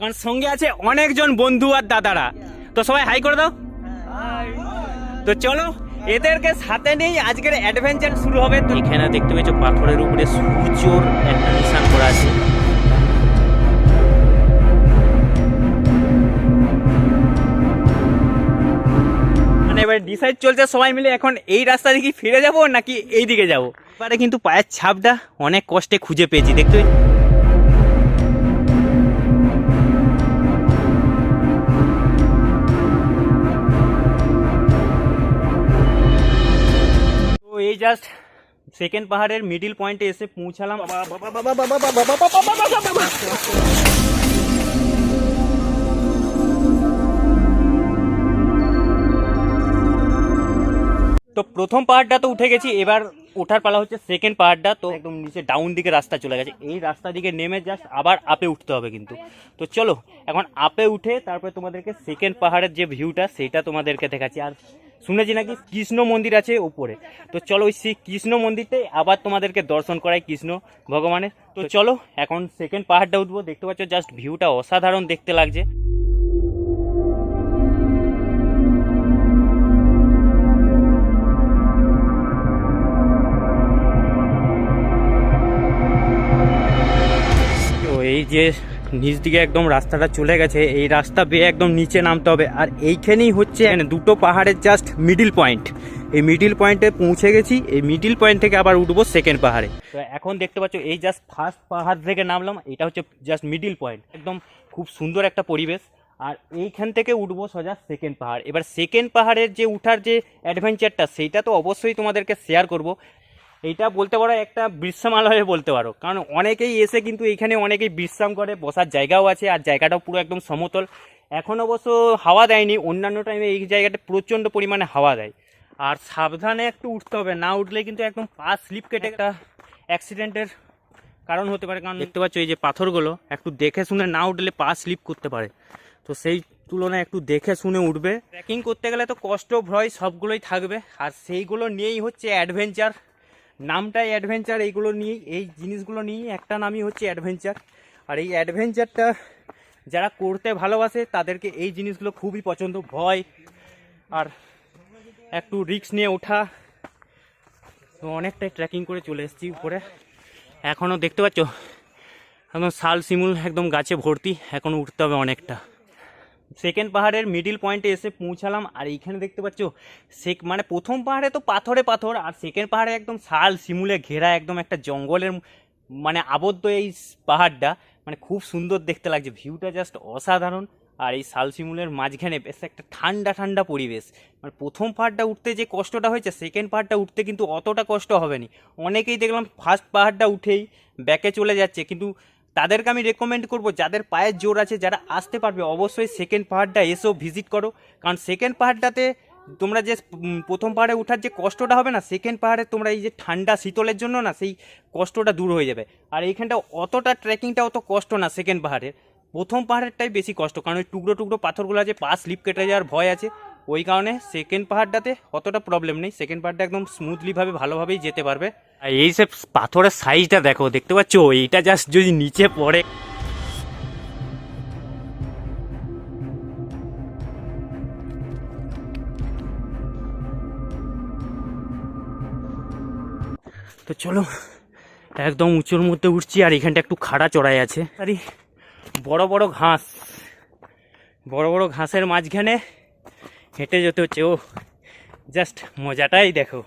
কারণ সঙ্গে আছে অনেকজন বন্ধু আর দাদারা। তো সবাই হাই করে দাও। তো চলো, এদেরকে সাথে নিয়েই আজকের অ্যাডভেঞ্চার শুরু হবে। তো এখানে দেখতে পেয়েছ পাথরের উপরে সূর্যর একটা নিশান করা আছে। মানে এবার ডিসাইড চলছে সবাই মিলে এখন এই রাস্তা দিকে ফিরে যাব নাকি এই দিকে যাব? এবারে কিন্তু পায়ের ছাপটা অনেক কষ্টে খুঁজে পেয়েছি, দেখতে জাস্ট সেকেন্ড পাহাড়ের মিডিল পয়েন্টে এসে পৌঁছালাম তো প্রথম পাহাড়টা তো উঠে গেছি এবার ওঠার পালা হচ্ছে সেকেন্ড পাহাড়টা তো একদম নিচে ডাউন দিকে রাস্তা চলে গেছে এই রাস্তা দিকে নেমে জাস্ট আবার আপে উঠতে হবে কিন্তু তো চলো এখন আপে উঠে তারপরে তোমাদেরকে সেকেন্ড পাহাড়ের যে ভিউটা সেটা তোমাদেরকে দেখাচ্ছি আর শুনেছি নাকি? কৃষ্ণ মন্দির আছে উপরে। তো চলো ওই সেই কৃষ্ণ মন্দিরটাই আবার তোমাদেরকে দর্শন করাই কৃষ্ণ ভগবানের। তো চলো, এখন সেকেন্ড পাহাড়টা উঠবো। দেখতে পাচ্ছ জাস্ট ভিউটা অসাধারণ দেখতে লাগছে। তো এই যে নিচ দিকে একদম রাস্তাটা চলে গেছে। এই রাস্তা বেয়ে একদম নিচে নামতে হবে। আর এইখানেই হচ্ছে মানে দুটো পাহাড়ের জাস্ট মিডিল পয়েন্ট এই মিডিল পয়েন্টে পৌঁছে গেছি। এই মিডিল পয়েন্ট থেকে আবার উঠবো সেকেন্ড পাহাড়ে। তো এখন দেখতে পাচ্ছ, এই জাস্ট ফার্স্ট পাহাড় থেকে নামলাম। এটা হচ্ছে জাস্ট মিডিল পয়েন্ট একদম খুব সুন্দর একটা পরিবেশ। আর এইখান থেকে উঠবো সোজা সেকেন্ড পাহাড়। এবার সেকেন্ড পাহাড়ের যে উঠার যে অ্যাডভেঞ্চারটা সেইটা তো অবশ্যই তোমাদেরকে শেয়ার করব। এইটা বলতে পারো একটা বিশ্রামালয়ে বলতে পারো। কারণ অনেকেই এসে কিন্তু এইখানে অনেকেই বিশ্রাম করে বসার জায়গাও আছে আর জায়গাটাও পুরো একদম সমতল। এখন অবশ্য হাওয়া দেয়নি অন্যান্য টাইমে এই জায়গাটা প্রচণ্ড পরিমাণে হাওয়া দেয়। আর সাবধানে একটু উঠতে হবে না উঠলে কিন্তু একদম পা স্লিপ কেটে একটা অ্যাক্সিডেন্টের কারণ হতে পারে। কারণ দেখতে পাচ্ছ এই যে পাথরগুলো একটু দেখে শুনে না উঠলে পা স্লিপ করতে পারে। তো সেই তুলনায় একটু দেখে শুনে উঠবে। ট্রেকিং করতে গেলে তো কষ্ট ভয় সবগুলোই থাকবে। আর সেইগুলো নিয়েই হচ্ছে অ্যাডভেঞ্চার নামটাই অ্যাডভেঞ্চার এইগুলো নিয়েই এই জিনিসগুলো নিয়েই একটা নামই হচ্ছে অ্যাডভেঞ্চার আর এই অ্যাডভেঞ্চারটা যারা করতে ভালোবাসে, তাদেরকে এই জিনিসগুলো খুবই পছন্দ। ভয় আর একটু রিস্ক নিয়ে ওঠা। তো অনেকটাই ট্রেকিং করে চলে এসেছি উপরে। এখনও দেখতে পাচ্ছ? একদম শাল শিমুল, একদম গাছে ভর্তি। এখনও উঠতে হবে অনেকটা। সেকেন্ড পাহাড়ের মিডিল পয়েন্টে এসে পৌঁছালাম, আর এইখানে দেখতে পাচ্ছ, সে মানে প্রথম পাহাড়ে তো পাথরে পাথর, আর সেকেন্ড পাহাড়ে একদম শাল শিমুলে ঘেরা একদম একটা জঙ্গলের মানে আবদ্ধ এই পাহাড়টা। মানে খুব সুন্দর দেখতে লাগছে ভিউটা জাস্ট অসাধারণ। আর এই শাল শিমুলের মাঝখানে বেশ একটা ঠান্ডা ঠান্ডা পরিবেশ। মানে প্রথম পাহাড়টা উঠতে যে কষ্টটা হয়েছে সেকেন্ড পাহাড়টা উঠতে কিন্তু অতটা কষ্ট হবে না। অনেকেই দেখলাম ফার্স্ট পাহাড়টা উঠেই ব্যাকে চলে যাচ্ছে, কিন্তু তাদেরকে আমি রেকমেন্ড করব, যাদের পায়ের জোর আছে যারা আসতে পারবে, অবশ্যই সেকেন্ড পাহাড়টা এসেও ভিজিট করো। কারণ সেকেন্ড পাহাড়টাতে তোমরা যে প্রথম পাহাড়ে ওঠার যে কষ্টটা হবে না সেকেন্ড পাহাড়ে তোমরা এই যে ঠান্ডা শীতলের জন্য না, সেই কষ্টটা দূর হয়ে যাবে। আর এইখানটা অতটা ট্রেকিংটা অত কষ্ট না সেকেন্ড পাহাড়ের। প্রথম পাহাড়েরটাই বেশি কষ্ট, কারণ ওই টুকরো টুকরো পাথরগুলো আছে, পা স্লিপ কেটে যাওয়ার ভয় আছে। ওই কারণে সেকেন্ড পাহাড়টাতে অতটা প্রবলেম নেই। সেকেন্ড পাহাড়টা একদম স্মুথলিভাবে ভালোভাবেই যেতে পারবে। আর এই সব পাথরের সাইজটা দেখো, দেখতে পাচ্ছ? এইটা জাস্ট যদি নিচে পড়ে। তো চলো, একদম উঁচুর মধ্যে উঠছি আর এখানটা একটু খাড়া চড়াই আছে। আরে, বড় বড় ঘাস। বড় বড় ঘাসের মাঝখানে হেঁটে যেতে হচ্ছে ও জাস্ট মজাটাই দেখো।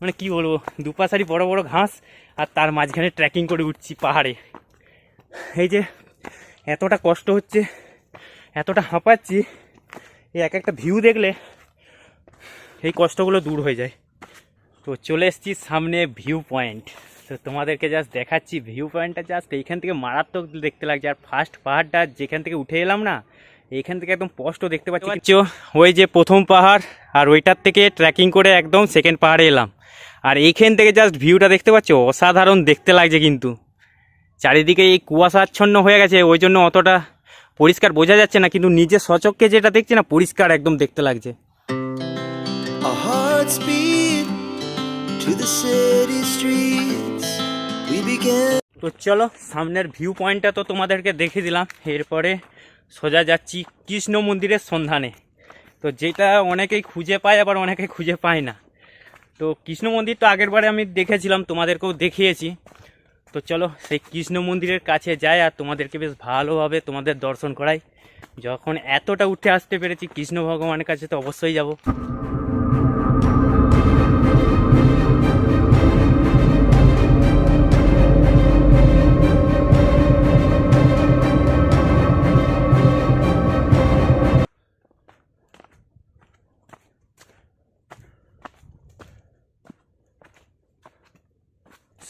মানে কি বলব দুপাশারি বড় বড় ঘাস, আর তার মাঝখানে ট্রেকিং করে উঠছি পাহাড়ে। এই যে এতটা কষ্ট হচ্ছে, এতটা হাঁপাচ্ছি, এই এক একটা ভিউ দেখলে এই কষ্টগুলো দূর হয়ে যায়। তো চলে এসেছি সামনে ভিউ পয়েন্ট তো তোমাদেরকে জাস্ট দেখাচ্ছি ভিউ পয়েন্টটা জাস্ট এইখান থেকে মারাত্মক দেখতে লাগছে। আর ফার্স্ট পাহাড়টা যেখান থেকে উঠে এলাম না এইখান থেকে একদম স্পষ্ট দেখতে পাচ্ছি ওই যে প্রথম পাহাড় আর ওইটার থেকে ট্রেকিং করে একদম সেকেন্ড পাহাড়ে এলাম। আর এইখান থেকে জাস্ট ভিউটা দেখতে পাচ্ছ? অসাধারণ দেখতে লাগছে কিন্তু। চারিদিকে এই কুয়াশাচ্ছন্ন হয়ে গেছে ওই জন্য অতটা পরিষ্কার বোঝা যাচ্ছে না কিন্তু নিজের সচককে যেটা দেখছে না পরিষ্কার একদম দেখতে লাগছে। তো চলো সামনের ভিউ পয়েন্টটা তো তোমাদেরকে দেখে দিলাম। এরপরে সোজা যাচ্ছি কৃষ্ণ মন্দিরের সন্ধানে। তো যেটা অনেকেই খুঁজে পায়, আবার অনেকে খুঁজে পায় না। তো কৃষ্ণ মন্দির তো আগেরবারে আমি দেখেছিলাম, তোমাদেরকেও দেখিয়েছি। তো চলো সেই কৃষ্ণ মন্দিরের কাছে যাই আর তোমাদেরকে বেশ ভালোভাবে তোমাদের দর্শন করাই। যখন এতটা উঠে আসতে পেরেছি, কৃষ্ণ ভগবানের কাছে তো অবশ্যই যাব।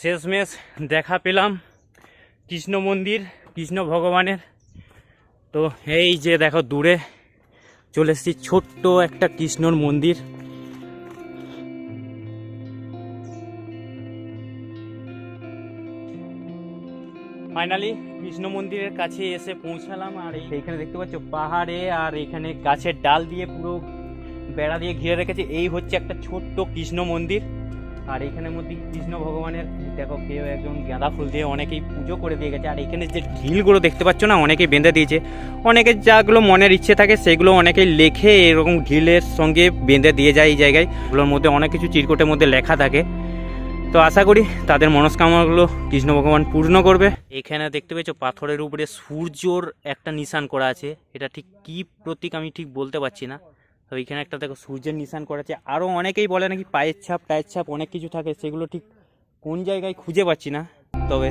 শেষমেশ দেখা পেলাম কৃষ্ণ মন্দির, কৃষ্ণ ভগবানের। তো এই যে দেখো দূরে চলে এসেছি, ছোট্ট একটা কৃষ্ণর মন্দির। ফাইনালি কৃষ্ণ মন্দিরের কাছে এসে পৌঁছালাম, আর এই- এইখানে দেখতে পাচ্ছ পাহাড়ে, আর এখানে গাছের ডাল দিয়ে পুরো বেড়া দিয়ে ঘিরে রেখেছে। এই হচ্ছে একটা ছোট্ট কৃষ্ণ মন্দির। আর এখানের মধ্যে কৃষ্ণ ভগবানের, দেখো কেউ একজন গাঁদা ফুল দিয়ে অনেকেই পুজো করে দিয়ে গেছে। আর এখানে যে ঢিলগুলো দেখতে পাচ্ছ না, অনেকেই বেঁধে দিয়েছে। অনেকে যাগুলো মনের ইচ্ছে থাকে, সেগুলো অনেকেই লেখে এরকম ঢিলের সঙ্গে বেঁধে দিয়ে যায় এই জায়গায়। এগুলোর মধ্যে অনেক কিছু চিরকোটের মধ্যে লেখা থাকে। তো আশা করি তাদের মনস্কামনাগুলো কৃষ্ণ ভগবান পূর্ণ করবে। এখানে দেখতে পেয়েছ পাথরের উপরে সূর্যর একটা নিশান করা আছে। এটা ঠিক কী প্রতীক আমি ঠিক বলতে পারছি না। তো এখানে একটা দেখো সূর্যের নিশান করা আছে আরও অনেকেই বলে নাকি পায়ের ছাপ, টায়ের ছাপ, অনেক কিছু থাকে, সেগুলো ঠিক কোন জায়গায় খুঁজে পাচ্ছি না। তবে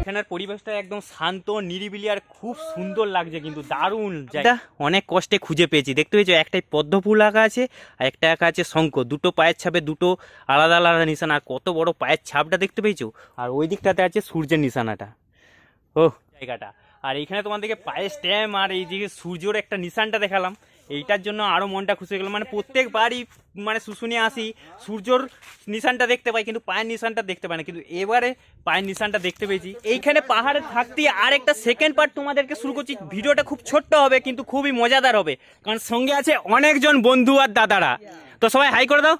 এখানের পরিবেশটা একদম শান্ত, নিরিবিলি আর খুব সুন্দর লাগছে, কিন্তু দারুণ জায়গা। অনেক কষ্টে খুঁজে পেয়েছি। দেখতে পেয়েছ, একটাই পদ্ম ফুল আঁকা আছে আর একটা আঁকা আছে শঙ্খ। দুটো পায়ের ছাপে দুটো আলাদা আলাদা নিশানা, আর কত বড় পায়ের ছাপটা দেখতে পেয়েছ? আর ওই দিকটাতে আছে সূর্যের নিশানাটা। ও জায়গাটা। আর এইখানে তোমাদেরকে পায়ের স্ট্যাম্প আর এই দিকে সূর্যর একটা নিশানটা দেখালাম এইটার জন্য আরও মনটা খুশি হয়ে গেলো। মানে প্রত্যেকবারই মানে শুশুনিয়ে আসি সূর্যর নিশানটা দেখতে পাই কিন্তু পায়ের নিশানটা দেখতে পাই না। কিন্তু এবারে পায়ের নিশানটা দেখতে পেয়েছি। এইখানে পাহাড়ে থাকতে আর একটা সেকেন্ড পার্ট তোমাদেরকে শুরু করছি। ভিডিওটা খুব ছোট্ট হবে কিন্তু খুবই মজাদার হবে। কারণ সঙ্গে আছে অনেকজন বন্ধু আর দাদারা। তো সবাই হাই করে দাও।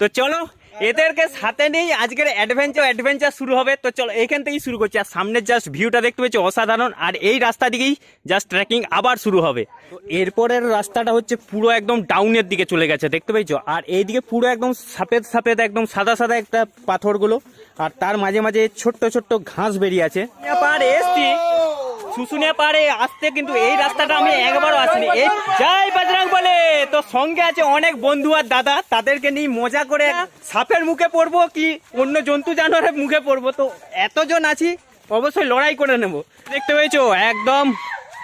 তো চলো এদেরকে সাথে নেই আজকের অ্যাডভেঞ্চার অ্যাডভেঞ্চার শুরু হবে। তো চলো এখান থেকেই শুরু করছি। আর সামনের জাস্ট ভিউটা দেখতে পেয়েছি, অসাধারণ। আর এই রাস্তা দিকেই জাস্ট ট্রেকিং আবার শুরু হবে। তো এরপরের রাস্তাটা হচ্ছে পুরো একদম ডাউনের দিকে চলে গেছে, দেখতে পেয়েছ? আর এইদিকে পুরো একদম সাপেদ সাপেদ, একদম সাদা সাদা একটা পাথরগুলো। আর তার মাঝে মাঝে ছোট্ট ছোট্ট ঘাস বেরিয়ে আছে। এসছি। শুশুনিয়া পাহাড়ে আসতে কিন্তু এই রাস্তাটা আমি একবারও আসিনি। এই যাই বাজরাং বলে, তো সঙ্গে আছে অনেক বন্ধু আর দাদা, তাদেরকে নিয়ে মজা করে সাপের মুখে পড়ব কি অন্য জন্তু জানোয়ারের মুখে পড়ব? তো এতজন আছি, অবশ্যই লড়াই করে নেব। দেখতে পেয়েছ? একদম,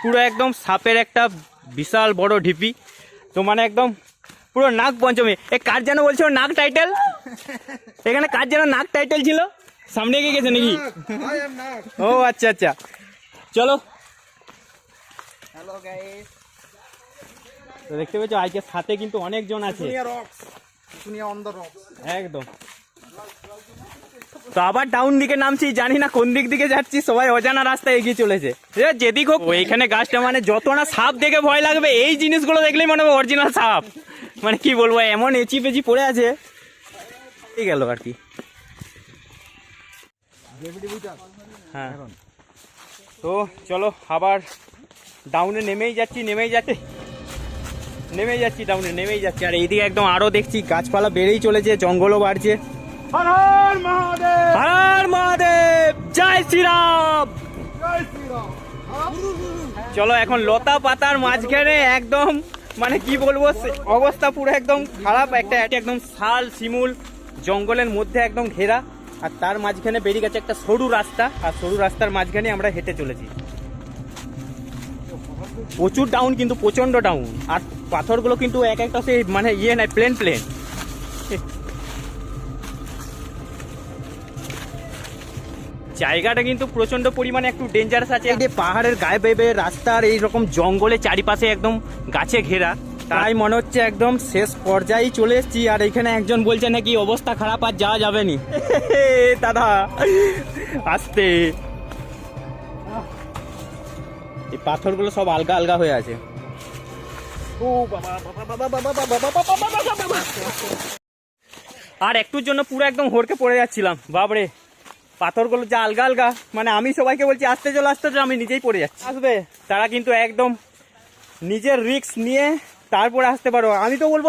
পুরো একদম সাপের একটা বিশাল বড় ঢিপি। তো মানে একদম পুরো নাক পঞ্চমী। এ, কার যেন বলছো নাক টাইটেল? এখানে কার যেন নাক টাইটেল ছিল? সামনে এগিয়ে গেছে নাকি? ও আচ্ছা আচ্ছা। চলো। হ্যালো গাইস তো দেখতে পেয়েছ আজকে সাথে কিন্তু অনেকজন আছে। একদম। তো আবার ডাউন দিকে নামছি জানি না কোন দিক দিকে যাচ্ছি সবাই অজানা রাস্তায় এগিয়ে চলেছে। যেদিক হোক এইখানে গাছটা মানে যত না সাপ দেখে ভয় লাগবে এই জিনিসগুলো দেখলেই মনে হবে অরিজিনাল সাপ। মানে কি বলব এমন এচি পেচি পড়ে আছে। এই গেল আর কি। হ্যাঁ। তো চলো আবার ডাউনে নেমেই যাচ্ছি নেমেই যাচ্ছি। নেমেই যাচ্ছি ডাউনে নেমেই যাচ্ছি। আর এইদিকে একদম আরও দেখছি গাছপালা বেড়েই চলেছে জঙ্গলও বাড়ছে। হর হর মহাদেব! হর মহাদেব! জয় শ্রীরাম! চলো এখন লতা পাতার মাঝখানে একদম মানে কি বলব অবস্থা পুরো একদম খারাপ। একটা একদম শাল শিমুল জঙ্গলের মধ্যে একদম ঘেরা। আর তার মাঝখানে বেরিয়ে গেছে একটা সরু রাস্তা, আর সরু রাস্তার মাঝখানে আমরা হেঁটে চলেছি। প্রচুর ডাউন কিন্তু প্রচণ্ড ডাউন আর পাথরগুলো কিন্তু এক একটা সেই মানে ইয়ে নাই প্লেন প্লেন জায়গাটা কিন্তু প্রচণ্ড পরিমাণে একটু ডেঞ্জারাস আছে। পাহাড়ের গায়ে বেয়ে রাস্তার এই রকম জঙ্গলে চারিপাশে একদম গাছে ঘেরা। তাই মনে হচ্ছে একদম শেষ পর্যায়ে চলে এসেছি আর এখানে একজন বলছে নাকি অবস্থা খারাপ আর যাওয়া যাবে নি দাদা আসতে এই পাথরগুলো সব আলগা আলগা হয়ে আছে আর একটুর জন্য পুরো একদম হড়কে পড়ে যাচ্ছিলাম বাবরে পাথরগুলো যা আলগা আলগা মানে আমি সবাইকে বলছি আসতে চলো আসতে চলো আমি নিজেই পড়ে যাচ্ছি আসবে তারা কিন্তু একদম নিজের রিক্স নিয়ে তারপরে আসতে পারো। আমি তো বলব,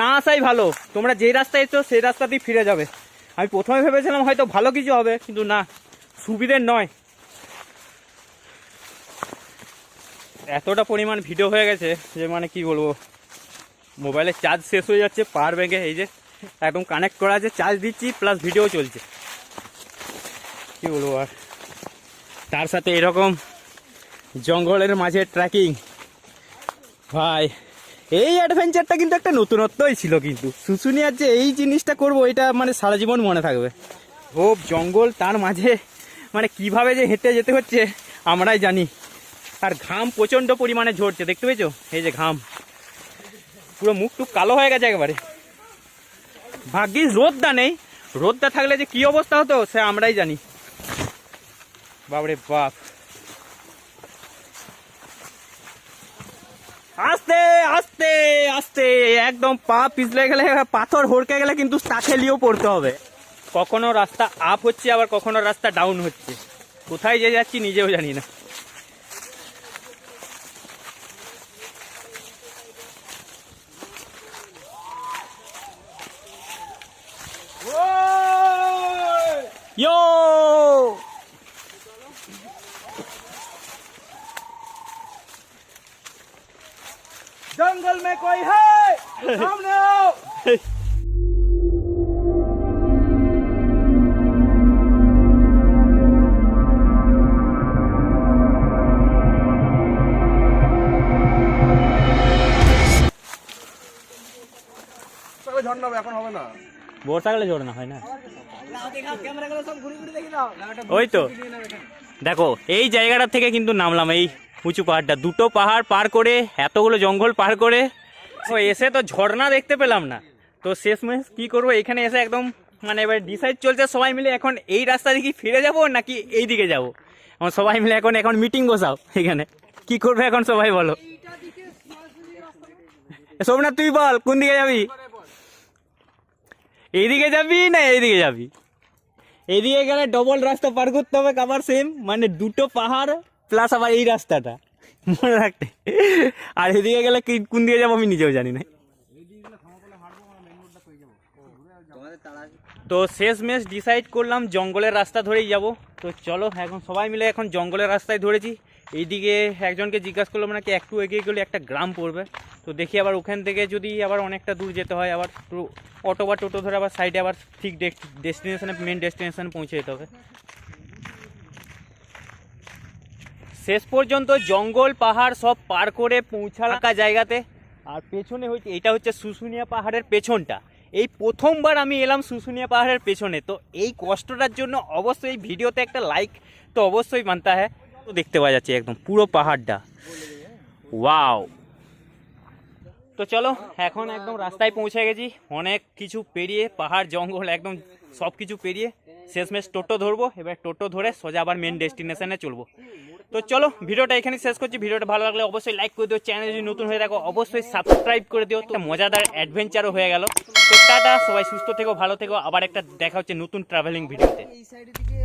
না আসাই ভালো। তোমরা যেই রাস্তায় এসছো সেই রাস্তাতেই ফিরে যাবে। আমি প্রথমে ভেবেছিলাম হয়তো ভালো কিছু হবে, কিন্তু না, সুবিধের নয়। এতটা পরিমাণ ভিডিও হয়ে গেছে যে মানে কি বলব? মোবাইলের চার্জ শেষ হয়ে যাচ্ছে পাওয়ার ব্যাঙ্কে। এই যে, একদম কানেক্ট করা আছে, চার্জ দিচ্ছি প্লাস ভিডিও চলছে। কি বলব আর? তার সাথে এরকম জঙ্গলের মাঝে ট্রেকিং ভাই এই অ্যাডভেঞ্চারটা কিন্তু একটা নতুনত্বই ছিল কিন্তু। শুশুনিয়ার যে এই জিনিসটা করব, এটা মানে সারা জীবন মনে থাকবে। ও জঙ্গল, তার মাঝে মানে কীভাবে যে হেঁটে যেতে হচ্ছে, আমরাই জানি। আর ঘাম প্রচণ্ড পরিমাণে ঝরছে, দেখতে পেয়েছ? এই যে ঘাম। পুরো মুখ টুক কালো হয়ে গেছে একেবারে। ভাগ্যিস রোদটা নেই। রোদটা থাকলে যে কি অবস্থা হতো, সে আমরাই জানি। বাবরে বাপ। আস্তে আস্তে আস্তে একদম পা পিছলে গেলে পাথর হড়কে গেলে কিন্তু তাকেলিও পড়তে হবে। কখনো রাস্তা আপ হচ্ছে আবার কখনো রাস্তা ডাউন হচ্ছে। কোথায় যে যাচ্ছি নিজেও জানি না। ইয়ো में कोई है सामने आओ তবে ঝন্ডা হবে, এখন হবে না বর্ষাকালে ঝোড় না হয় না ক্যামেরাগুলো সব ঘুরে ঘুরে দেখি দাও ওই তো দেখো এই জায়গাটা থেকে কিন্তু নামলাম এই উঁচু পাহাড়টা। দুটো পাহাড় পার করে, এতগুলো জঙ্গল পার করে। তো এসে তো ঝর্ণা দেখতে পেলাম না। তো শেষমেশ কি করব? এখানে এসে একদম মানে এবার ডিসাইড চলছে সবাই মিলে এখন এই রাস্তা দিয়ে কি ফিরে যাব নাকি এই দিকে যাব? আমার সবাই মিলে এখন এখন মিটিং বসাও এখানে। কি করবে এখন সবাই বলো? সোমনাথ, তুই বল, কোন দিকে যাবি? এইদিকে যাবি না এইদিকে যাবি? এদিকে গেলে ডবল রাস্তা পার করতে হবে, আবার সেম মানে দুটো পাহাড় প্লাস আবার এই রাস্তাটা। মনে রাখতে। আর এদিকে গেলে কি কোন দিকে যাব আমি নিজেও জানি না। তো শেষ মেশ ডিসাইড করলাম, জঙ্গলের রাস্তা ধরেই যাব। তো চলো, এখন সবাই মিলে এখন জঙ্গলের রাস্তায় ধরেছি। এইদিকে একজনকে জিজ্ঞাসা করলাম নাকি একটু এগিয়ে গেলে একটা গ্রাম পড়বে। তো দেখি আবার ওখান থেকে যদি আবার অনেকটা দূর যেতে হয়, আবার অটো বা টোটো ধরে আবার সাইডে আবার ঠিক ডেস্টিনেশনে মেন ডেস্টিনেশনে পৌঁছে যেতে হবে। শেষ পর্যন্ত জঙ্গল পাহাড় সব পার করে পৌঁছালাকা জায়গাতে। আর পেছনে হচ্ছে এটা হচ্ছে শুশুনিয়া পাহাড়ের পেছনটা। এই প্রথমবার আমি এলাম শুশুনিয়া পাহাড়ের পেছনে। তো এই কষ্টটার জন্য অবশ্যই ভিডিওতে একটা লাইক তো অবশ্যই মানতে হয়। তো দেখতে পাওয়া যাচ্ছে একদম পুরো পাহাড়টা। ওয়াও তো চলো, এখন একদম রাস্তায় পৌঁছে গেছি। অনেক কিছু পেরিয়ে, পাহাড়, জঙ্গল একদম সব কিছু পেরিয়ে, শেষমেশ টোটো ধরবো। এবার টোটো ধরে সোজা আবার মেন ডেস্টিনেশনে চলবো। তো চলো ভিডিওটা এখানে শেষ করছি। ভিডিওটা ভালো লাগলে অবশ্যই লাইক করে দিও। চ্যানেল যদি নতুন হয়ে থাকো, অবশ্যই সাবস্ক্রাইব করে দিও। তো মজাদার অ্যাডভেঞ্চারও হয়ে গেল। তো টাটা, সবাই সুস্থ থেকো, ভালো থেকো। আবার একটা দেখা হচ্ছে নতুন ট্রাভেলিং ভিডিওতে এই দিকে